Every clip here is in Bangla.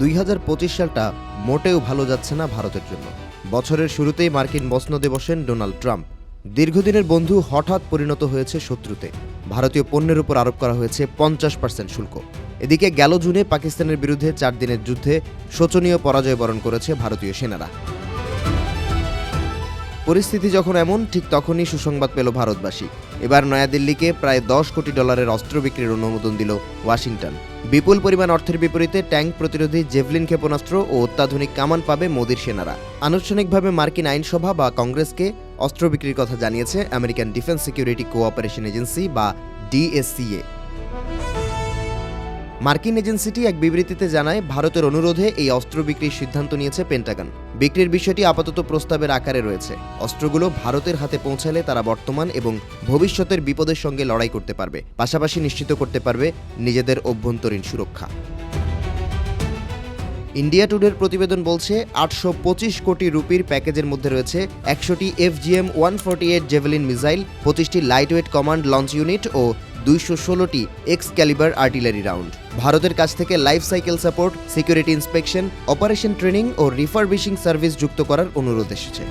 দুই হাজার পঁচিশ সালটা মোটেও ভালো যাচ্ছে না ভারতের জন্য। বছরের শুরুতেই মার্কিন বসনদে বসেন ডোনাল্ড ট্রাম্প। দীর্ঘদিনের বন্ধু হঠাৎ পরিণত হয়েছে শত্রুতে। ভারতীয় পণ্যের উপর আরোপ করা হয়েছে পঞ্চাশ পার্সেন্ট শুল্ক। এদিকে গেল জুনে পাকিস্তানের বিরুদ্ধে চার দিনের যুদ্ধে শোচনীয় পরাজয় বরণ করেছে ভারতীয় সেনারা। পরিস্থিতি যখন এমন, ঠিক তখনই সুসংবাদ পেল ভারতবাসী। এবার নয়াদিল্লিকে প্রায় দশ কোটি ডলারের অস্ত্র বিক্রির অনুমোদন দিল ওয়াশিংটন। বিপুল পরিমাণ অর্থের বিপরীতে ট্যাঙ্ক প্রতিরোধী জেভলিন ক্ষেপণাস্ত্র ও অত্যাধুনিক কামান পাবে মোদির সেনারা। আনুষ্ঠানিকভাবে মার্কিন আইনসভা বা কংগ্রেসকে অস্ত্র বিক্রির কথা জানিয়েছে American defence security cooperation agency বা ডিএসসিএ। মার্কিন এজেন্সিটি এক বিবৃতিতে জানায়, ভারতের অনুরোধে এই অস্ত্র বিক্রির সিদ্ধান্ত নিয়েছে পেন্টাগন। বিক্রির বিষয়টি আপাতত প্রস্তাবের আকারে রয়েছে। অস্ত্রগুলো ভারতের হাতে পৌঁছালে তারা বর্তমান এবং ভবিষ্যতের বিপদের সঙ্গে লড়াই করতে পারবে, পাশাপাশি নিশ্চিত করতে পারবে নিজেদের অভ্যন্তরীণ সুরক্ষা। ইন্ডিয়া টুডের প্রতিবেদন বলছে, আটশো পঁচিশ কোটি রুপির প্যাকেজের মধ্যে রয়েছে একশোটি F FGM one forty eight Javelin missile, পঁচিশটি লাইটওয়েট কমান্ড লঞ্চ ইউনিট ও দুইশো ষোলোটি এক্স ক্যালিবার আর্টিলারি রাউন্ড। ভারতের কাছ থেকে life cycle support, security inspection, operation training ও রিফারবিশিং সার্ভিস যুক্ত করার অনুরোধ এসেছে।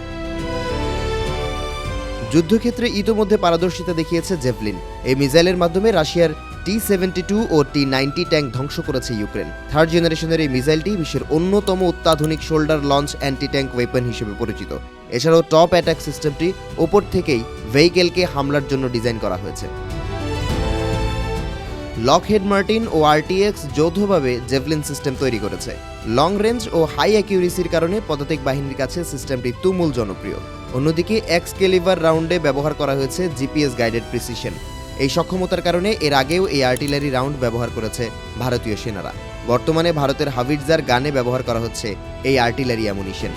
যুদ্ধক্ষেত্রে ইতোমধ্যে পারদর্শিতা দেখিয়েছে জেভলিন। এই মিসাইলের মাধ্যমে রাশিয়ার টি সেভেন্টি টু ও টি নাইনটি ট্যাঙ্ক ধ্বংস করেছে ইউক্রেন। থার্ড জেনারেশনের এই মিসাইলটি বিশ্বের অন্যতম অত্যাধুনিক shoulder launch anti tank weapon হিসেবে পরিচিত। এছাড়াও টপ অ্যাটাক সিস্টেমটি ওপর থেকেই ভেহিকেলকে হামলার জন্য ডিজাইন করা হয়েছে। লকহেড মার্টিন ও আরটিএক্স যৌথভাবে জেভলিন সিস্টেম তৈরি করেছে। লং রেঞ্জ ও হাই অ্যাকিউরেসির কারণে পদাতিক বাহিনীর কাছে সিস্টেমটি তুমুল জনপ্রিয়। অন্যদিকে এক্স কেলিভার রাউন্ডে ব্যবহার করা হয়েছে জিপিএস গাইডেড প্রিসিশন এই সক্ষমতার কারণে এর আগেও এই আর্টিলারি রাউন্ড ব্যবহার করেছে ভারতীয় সেনারা। বর্তমানে ভারতের হাভিটজার গানে ব্যবহার করা হচ্ছে এই আর্টিলারি অ্যামুনিশন